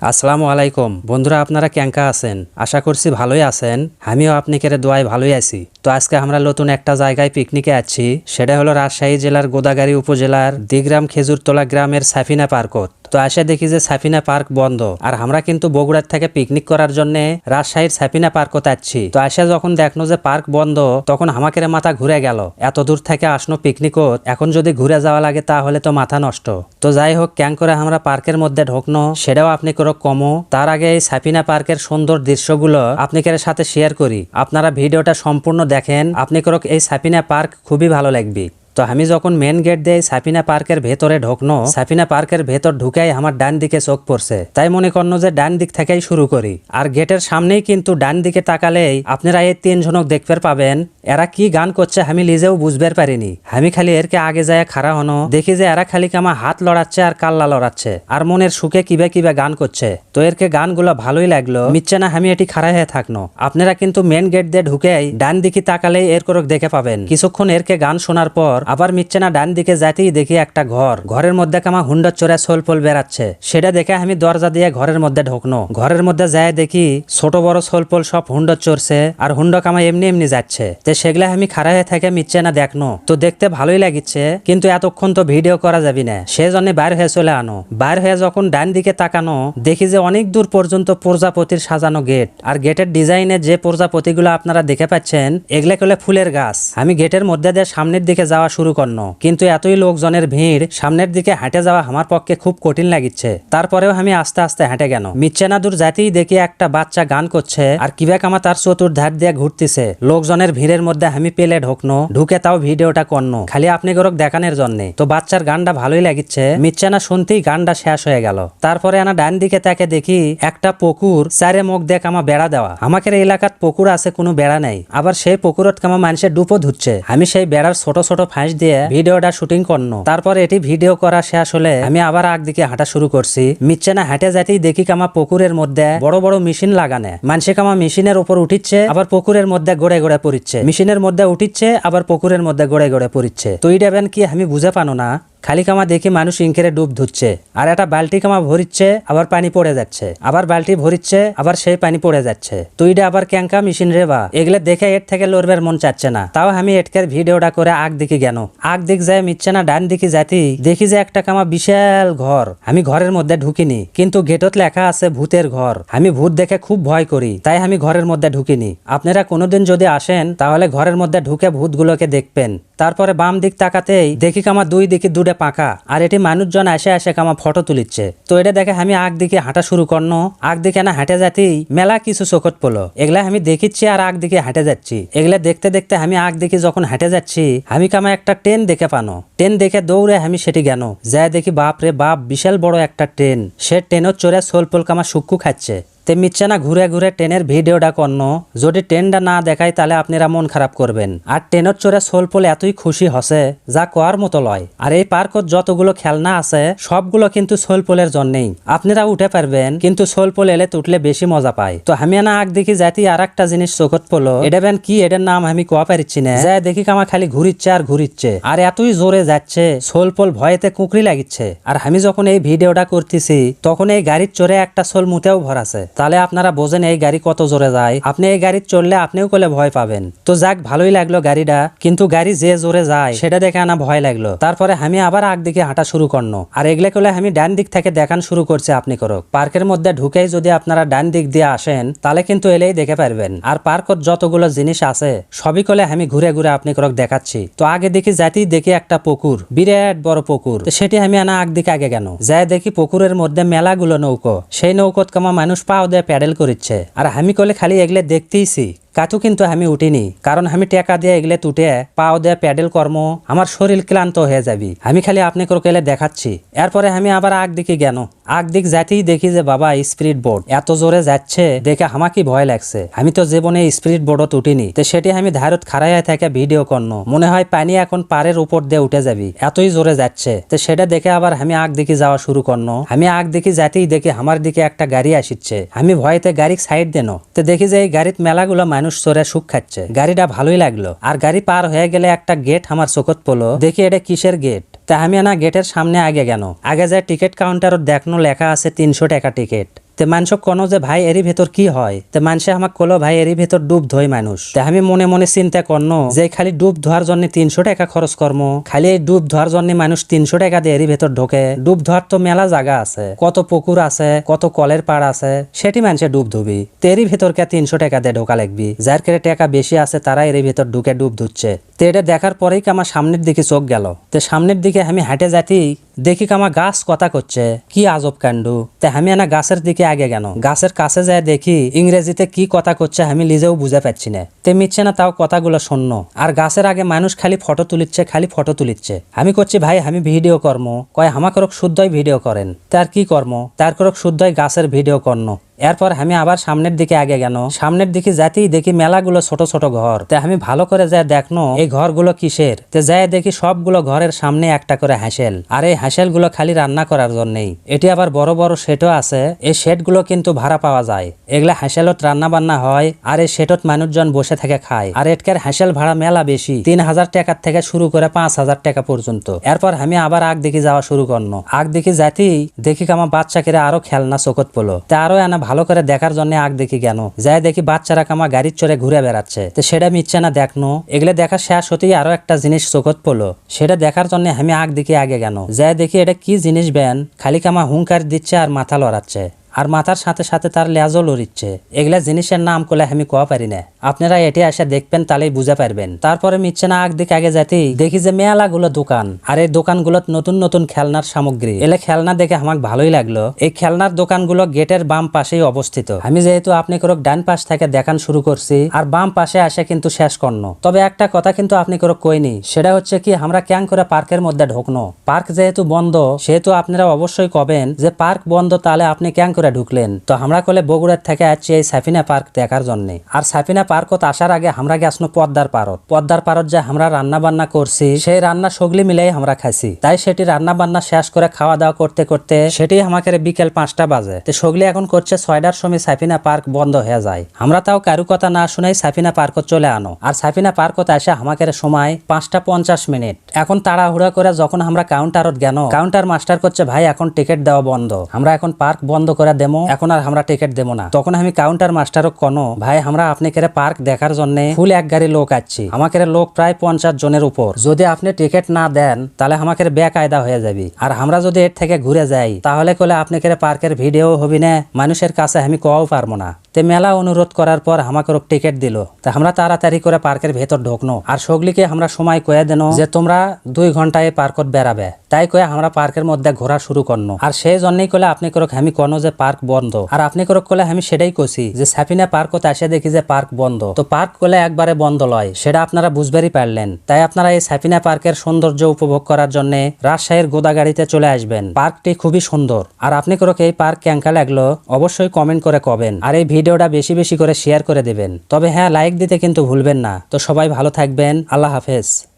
আসসালামু আলাইকুম। বন্ধুরা, আপনারা ক্যাঙ্কা আছেন? আশা করছি ভালোই আছেন। আমিও আপনি কেড়ে দোয়ায় ভালোই আছি। তো আজকে আমরা নতুন একটা জায়গায় পিকনিকে আছি। সেটা হলো রাজশাহী জেলার গোদাগাড়ি উপজেলার দিগ্রাম খেজুরতলা গ্রামের সাফিনা পার্কত। তো আসে দেখি যে সাফিনা পার্ক বন্ধ। আর আমরা কিন্তু বগুড়ার থেকে পিকনিক করার জন্য রাজশাহীর সাফিনা পার্কত যাচ্ছি। তো আসে যখন দেখনো যে পার্ক বন্ধ, তখন আমাকে মাথা ঘুরে গেল। এত দূর থেকে আসনো পিকনিকত এখন যদি ঘুরে যাওয়া লাগে তাহলে তো মাথা নষ্ট। তো যাই হোক ক্যাং করে আমরা পার্কের মধ্যে ঢোকনো, সেটাও আপনি করো কমো। তার আগে এই সাফিনা পার্কের সুন্দর দৃশ্যগুলো আপনি কের সাথে শেয়ার করি। আপনারা ভিডিওটা সম্পূর্ণ দেখেন। আপনি করক এই সাফিনা পার্ক খুবই ভালো লাগবে। তো আমি যখন মেন গেট দিয়ে সাফিনা পার্কের ভেতরে ঢোকনো, সাফিনা পার্কের ভেতর ঢুকাই আমার ডান দিকে চোখ পড়ছে। তাই মনে করনো যে ডান দিক থেকেই শুরু করি। আর গেটের সামনেই কিন্তু ডান দিকে তাকালেই আপনারা এই তিন ঝনক দেখতে পাবেন, এরা কি গান করছে আমি নিজেও বুঝবার পারিনি। আমি খালি এরকে আগে যায় খাড়া হনো, দেখি যে এরা খালি কামা হাত লড়াচ্ছে আর কাল্লা লড়াচ্ছে, আর মনের সুখে কিবে কিবে গান করছে। তো এরকে গানগুলো ভালোই লাগল, মিচ্ছে না আমি এটি খাড়া হয়ে থাকনো। আপনারা কিন্তু মেন গেট দিয়ে ঢুকেই ডান দিকে তাকালেই এর করক দেখে পাবেন। কিছুক্ষণ এরকে গান শোনার পর আবার মিচ্ছে না ডান দিকে যাতেই দেখি একটা ঘর। ঘরের মধ্যে কামা হুন্ডর চোরে সোল পোল বেড়াচ্ছে। সেটা দেখে আমি দরজা দিয়ে ঘরের মধ্যে ঢোকনো। ঘরের মধ্যে যায় দেখি ছোট বড় সোল পোল সব হুন্ডর চড়ছে আর হুন্ড কামা এমনি এমনি যাচ্ছে। তো সেগুলা আমি খাড়া হয়ে থাকে মিচ্ছে না দেখনো। তো দেখতে ভালোই লাগিচ্ছে, কিন্তু এতক্ষণ তো ভিডিও করা যাবি না। সেজন্য বাইর হয়ে চলে আনো। বাইর হয়ে যখন ডান দিকে তাকানো, দেখি যে অনেক দূর পর্যন্ত প্রজাপতির সাজানো গেট। আর গেটের ডিজাইনে যে প্রজাপতিগুলো আপনারা দেখে পাচ্ছেন, এগুলা ফুলের গাছ? আমি গেটের মধ্যে দিয়ে সামনের দিকে যাওয়া শুরু করনো। কিন্তু এতই লোকজনের ভিড়, সামনের দিকে হাঁটে যাওয়া আমার পক্ষে খুব কঠিন লাগিচ্ছে। তারপরেও আমি আস্তে আস্তে হেঁটে গেল মিচ্ছেনা দূর যাতেই দেখি একটা বাচ্চা গান করছে, আর কীভাবে আমার তার চতুর্ধার দিয়ে ঘুরতেছে। লোকজনের ভিড়ের মধ্যে আমি পেলে ঢোকনো, ঢুকে তাও ভিডিওটা করনো। খালি আপনি গরক দেখানোর জন্য। তো বাচ্চার গানটা ভালোই লাগিচ্ছে। মিচ্ছেনা শুনতেই গানটা শেষ হয়ে গেল। তারপরে আনা ডান দিকে তাকে দেখি একটা পুকুর, চারে মুখ দেখ আমা বেড়া দেওয়া। আমাকে এই এলাকাত পুকুর আছে, কোনো বেড়া নাই। আবার সেই পুকুরত কামা মানুষের ডুপো ধুচ্ছে। আমি সেই বেড়ার ছোট ছোট ফাঁস দিয়ে ভিডিওটা শুটিং করনো। তারপর এটি ভিডিও করা শেষ হলে আমি আবার আগ দিকে হাঁটা শুরু করছি। মিচ্ছে না হাঁটে যাতেই দেখি কামা পুকুরের মধ্যে বড় বড় মেশিন লাগানে। মানুষে কামা মেশিনের উপর উঠিচ্ছে, আবার পুকুরের মধ্যে গড়ে গড়ে পড়িচ্ছে। মেশিনের মধ্যে উঠিচ্ছে, আবার পুকুরের মধ্যে গড়ে গড়ে পড়িচ্ছে। তুই ডেবেন কি আমি বুঝে পানো না? খালি কামা দেখি মানুষ ইঙ্কেরে ডুব ধুচ্ছে। আর একটা বালতি কামা ভরিচ্ছে, আবার পানি পড়ে যাচ্ছে। আবার বালতি ভরিচ্ছে, আবার সেই পানি পড়ে যাচ্ছে। তুইটা আবার ক্যাঙ্কা মেশিন রে বা। এগুলো দেখে এর থেকে লড়বার মন চাচ্ছে না। তাও আমি এটকের ভিডিওটা করে আগ দিকে গেল আগ দিক যায় মিচ্ছে না, ডান দিকে যাতি। দেখি যে একটা কামা বিশাল ঘর। আমি ঘরের মধ্যে ঢুকিনি, কিন্তু গেটত লেখা আছে ভূতের ঘর। আমি ভূত দেখে খুব ভয় করি, তাই আমি ঘরের মধ্যে ঢুকিনি। আপনারা কোনোদিন যদি আসেন, তাহলে ঘরের মধ্যে ঢুকে ভূতগুলোকে দেখবেন। তারপরে বাম দিক তাকাতেই দেখি কামা দুই দিকে দুটে পাকা। আর এটি মানুষজন আসে আসে কামা ফটো তুলিচ্ছে। তো এটা দেখে আমি আগ দিকে হাঁটা শুরু করনো। আগ দিকে না হাঁটে যাতেই মেলা কিছু চোখত পড়ল। এগুলা আমি দেখিচ্ছি আর আগ দিকে হাঁটে যাচ্ছি। এগুলা দেখতে দেখতে আমি আগ দিকে যখন হাঁটে যাচ্ছি, আমি কামা একটা ট্রেন দেখে পানো। ট্রেন দেখে দৌড়ে আমি সেটি গেল যাই দেখি বাপ রে বাপ, বিশাল বড় একটা ট্রেন। সে ট্রেনও চড়ে সোলপোল কামা সুক্কু খাচ্ছে। তে মিচ্ছে না ঘুরে ঘুরে ট্রেনের ভিডিওটা করন যদি ট্রেনটা না দেখায় তাহলে আপনারা মন খারাপ করবেন। আর ট্রেনের চড়ে সোলপোল এতই খুশি হসে, যা কোয়ার মতো লয়। আর এই পার্কত যতগুলো খেলনা আছে, সবগুলো কিন্তু সোলপোলের জন্যেই। আপনারা উঠে পারবেন, কিন্তু সোলপোল এলে তুটলে বেশি মজা পায়। তো আমি না আগ দেখি যাতি আর একটা জিনিস চোখত পড়ল। এটা কি? এটার নাম আমি কোয়া পারিচ্ছি না। যাই দেখি কামা খালি ঘুরিচ্ছে আর ঘুরিচ্ছে। আর এতই জোরে যাচ্ছে সোলপোল ভয়েতে কুকরি লাগিচ্ছে। আর আমি যখন এই ভিডিওটা করতেছি, তখন এই গাড়ির চড়ে একটা সোল মুতেও ভরাছে। তাহলে আপনারা বোঝেন এই গাড়ি কত জোরে যায়। আপনি এই গাড়ি চললে আপনিও করলে ভয় পাবেন। তো যাক, ভালোই লাগল গাড়িটা, কিন্তু গাড়ি যে জোরে যায়, সেটা দেখে আনা ভয় লাগল। তারপরে আমি আবার আগ দিকে হাঁটা শুরু করনো আর এগুলো করলে আমি ডান দিক থেকে দেখান শুরু করছে আপনি করক। পার্কের মধ্যে ঢুকেই যদি আপনারা ডান দিক দিয়ে আসেন, তাহলে কিন্তু এলেই দেখে পারবেন। আর পার্কত যতগুলো জিনিস আছে, সবই করলে আমি ঘুরে ঘুরে আপনি করক দেখাচ্ছি। তো আগে দেখি যাতেই দেখি একটা পুকুর, বিরাট বড় পুকুর। সেটি আমি আনা আগ দিকে আগে কেন যাই দেখি পুকুরের মধ্যে মেলাগুলো নৌকো। সেই নৌকত কামা মানুষ পাও দিয়ে প্যাডেল করিচ্ছে। আর আমি কলে খালি এগুলো দেখতেইছি। কাতু কিন্তু আমি উঠিনি, কারণ আমি টেকা দিয়ে এগুলো তুটে পাও দিয়ে প্যাডেল কর্ম, আমার শরীর ক্লান্ত হয়ে যাবি। আমি খালি আপনি কেলে দেখাচ্ছি। এরপরে আমি আবার আগ দিকে গেল আগ দিক যাতেই দেখি যে বাবা স্পিরিট বোর্ড এত জোরে যাচ্ছে, দেখে আমাকে ভয় লাগছে। আমি তো জীবনে স্পিরিট বোর্ডত উঠিনি তো সেটি আমি ধারত খাড়াইয়া থেকে ভিডিও করন। মনে হয় পানি এখন পারের উপর দিয়ে উঠে যাবি। এতই জোরে যাচ্ছে, তো সেটা দেখে আবার আমি আগ দিকে যাওয়া শুরু করন। আমি আগ দিকে যাতেই দেখি আমার দিকে একটা গাড়ি আসিচ্ছে। আমি ভয়তে গাড়ি সাইড দেন। তো দেখি যে এই গাড়িত মেলাগুলো মানুষ চড়ে সুখ খাচ্ছে। গাড়িটা ভালোই লাগল। আর গাড়ি পার হয়ে গেলে একটা গেট আমার চোখত পলো দেখি এটা কিসের গেট? তা আমি না গেটের সামনে আগে কেন? আগে যায় টিকিট কাউন্টারত দেখনো লেখা আছে তিনশো টাকা টিকিট। তে মানুষ কোনো যে, ভাই, এরই ভেতর কি হয়? তে মানুষে আমাকে কলো, ভাই, এরই ভেতর ডুব ধোয় মানুষ। তে আমি মনে মনে চিন্তা করন, যে, খালি ডুব ধোয়ার জন্য তিনশো টাকা খরচ কর্ম, খালি এই ডুব ধোয়ার জন্য মানুষ তিনশো টাকা দিয়ে এরই ভেতর ঢোকে। ডুব ধোয়ার তো মেলা জায়গা আছে, কত পুকুর আছে, কত কলের পাড় আছে, সেটি মানুষে ডুব ধুবি। তেরই ভেতরকে তিনশো টাকা দিয়ে ঢোকা লাগবি। যার কেড়ে টাকা বেশি আছে তারা এর ভেতর ঢুকে ডুব ধুচ্ছে। তো এটা দেখার পরেই কি আমার সামনের দিকে চোখ গেল। তো সামনের দিকে আমি হাঁটে যাতি দেখি আমার গাছ কথা করছে কি আজব কাণ্ড। তে আমি না গাছের দিকে আগে গেল। গাছের কাছে যায় দেখি ইংরেজিতে কি কথা করছে আমি নিজেও বুঝে পাচ্ছি না। তে মিচ্ছে না তাও কথাগুলো শূন্য আর গাছের আগে মানুষ খালি ফটো তুলিচ্ছে, খালি ফটো তুলিচ্ছে। আমি করছি ভাই, আমি ভিডিও কর্ম। কয়, আমাকে শুদ্ধই ভিডিও করেন। তার কি কর্ম? তার করক শুদ্ধই গাছের ভিডিও কর্ম এরপর আমি আবার সামনের দিকে আগে গেল। সামনের দিকে যাতেই দেখি মেলাগুলো ছোট ছোট ঘর। তে আমি ভালো করে যাই দেখনো, এই ঘরগুলো কিসের? তে যাই দেখি সবগুলো ঘরের সামনে একটা করে হ্যাসেল। আর এই হ্যাসেলগুলো খালি রান্না করার জন্যই। এটি আবার বড় বড় শেটও আছে। এই শেডগুলো কিন্তু ভাড়া পাওয়া যায়। এগুলা হ্যাসেলত রান্না বান্না হয় আর এই শেটত মানুষজন বসে থেকে খায়। আর এটকার হ্যাসেল ভাড়া মেলা বেশি। তিন হাজার টাকার থেকে শুরু করে পাঁচ হাজার টাকা পর্যন্ত। এরপর আমি আবার আগ দিকে যাওয়া শুরু করনো। আগ দিকে যাতেই দেখি আমার বাচ্চাকে আরও খেলনা চোখত পড়ল। তা আরও এনা ভালো করে দেখার জন্য আগ দেখি কেন? যাই দেখি বাচ্চারা কামা গাড়ির চড়ে ঘুরে বেড়াচ্ছে। তো সেটা মিচ্ছে না দেখনো এগুলো দেখা শেষ হতেই আরও একটা জিনিস চোখত পড়ল। সেটা দেখার জন্য আমি আগ দিকে আগে কেন? যাই দেখি এটা কি জিনিস ব্যান? খালি কামা হুঙ্কার দিচ্ছে আর মাথা লড়াচ্ছে। আর মাথার সাথে সাথে তার লেজও লড়িচ্ছে। এগুলা জিনিসের নাম করলে আমি কোয়া পারি না। আপনারা এটি এসে দেখবেন, তাহলেই বুঝে পারবেন। তারপরে মিচ্ছে না আগ দিকে আগে যেতেই দেখি যে মেলাগুলো দোকান, আর এই দোকানগুলোত নতুন নতুন খেলনার সামগ্রী। এলে খেলনা দেখে আমার ভালোই লাগল। এই খেলনার দোকানগুলো গেটের বাম পাশেই অবস্থিত। আমি যেহেতু আপনি করক ডান পাশ থেকে দেখান শুরু করছি, আর বাম পাশে আসে কিন্তু শেষ করন তবে একটা কথা কিন্তু আপনি করক কইনি, সেটা হচ্ছে কি আমরা ক্যাং করে পার্কের মধ্যে ঢুকনো। পার্ক যেহেতু বন্ধ, সেহেতু আপনারা অবশ্যই কবেন যে পার্ক বন্ধ, তাহলে আপনি ক্যাং করে ঢুকলেন। তো আমরা কলে বগুড়ার থেকে আসছি এই সাফিনা পার্ক দেখার জন্য। আর সাফিনা পার্কত আসার আগে আমরা গেছনো পদ্মার পারত। পদ্মার পারত যে আমরা রান্না বান্না করছি, সেই রান্না সগলি মিলেই আমরা খাইছি। তাই সেটি রান্না বান্না শেষ করে খাওয়া দাওয়া করতে করতে সেটি আমাকে বিকেল পাঁচটা বাজে। তো সগলি এখন করছে ছয়টার সময় সাফিনা পার্ক বন্ধ হয়ে যায়। আমরা তাও কারু কথা না শুনেই সাফিনা পার্কত চলে আনো। আর সাফিনা পার্কত এসে আমাকে সময় পাঁচটা পঞ্চাশ মিনিট। এখন তাড়াহুড়া করে যখন আমরা কাউন্টারত গেল কাউন্টার মাস্টার করছে, ভাই, এখন টিকিট দেওয়া বন্ধ। আমরা এখন পার্ক বন্ধ করে দেবো এখন আর আমরা টিকিট দেবো না। তখন আমি কাউন্টার মাস্টারও কনো, ভাই, আমরা আপনি কেরে পার্ক দেখার জন্য ফুল এক গাড়ি লোক আছি। আমাকে লোক প্রায় পঞ্চাশ জনের উপর। যদি আপনি টিকিট না দেন, তাহলে আমাকে বেকায়দা হয়ে যাবি। আর আমরা যদি এর থেকে ঘুরে যাই, তাহলে কলে আপনি কেরে পার্কের ভিডিও হবি না। মানুষের কাছে আমি কও পারব না। তে মেলা অনুরোধ করার পর আমাকে টিকিট দিল। তা আমরা তাড়াতাড়ি করে পার্কের ভেতর ঢুকনো। আর সগলিকে আমরা সময় কয়ে দেন যে তোমরা দুই ঘন্টায় পার্কত বেড়াবে। তাই কয়ে আমরা পার্কের মধ্যে ঘোরা শুরু করনো। আর সেই জন্যই কলে আপনি করক আমি কোনো যে পার্ক বন্ধ। আর আপনি করক কলে আমি সেটাই কছি যে সাফিনা পার্কত এসে দেখি যে পার্ক বন্ধ। তো পার্ক কলে একবারে বন্ধ লয়, সেটা আপনারা বুঝবারই পারলেন। তাই আপনারা এই সাফিনা পার্কের সৌন্দর্য উপভোগ করার জন্য রাজশাহীর গোদাগাড়িতে চলে আসবেন। পার্কটি খুবই সুন্দর। আর আপনি করক এই পার্ক ক্যাঙ্কা লাগল, অবশ্যই কমেন্ট করে কবেন। আর এই ভিডিওটা বেশি বেশি করে শেয়ার করে দেবেন। তবে হ্যাঁ লাইক দিতে কিন্তু ভুলবেন না। তো সবাই ভালো থাকবেন। আল্লাহ হাফেজ।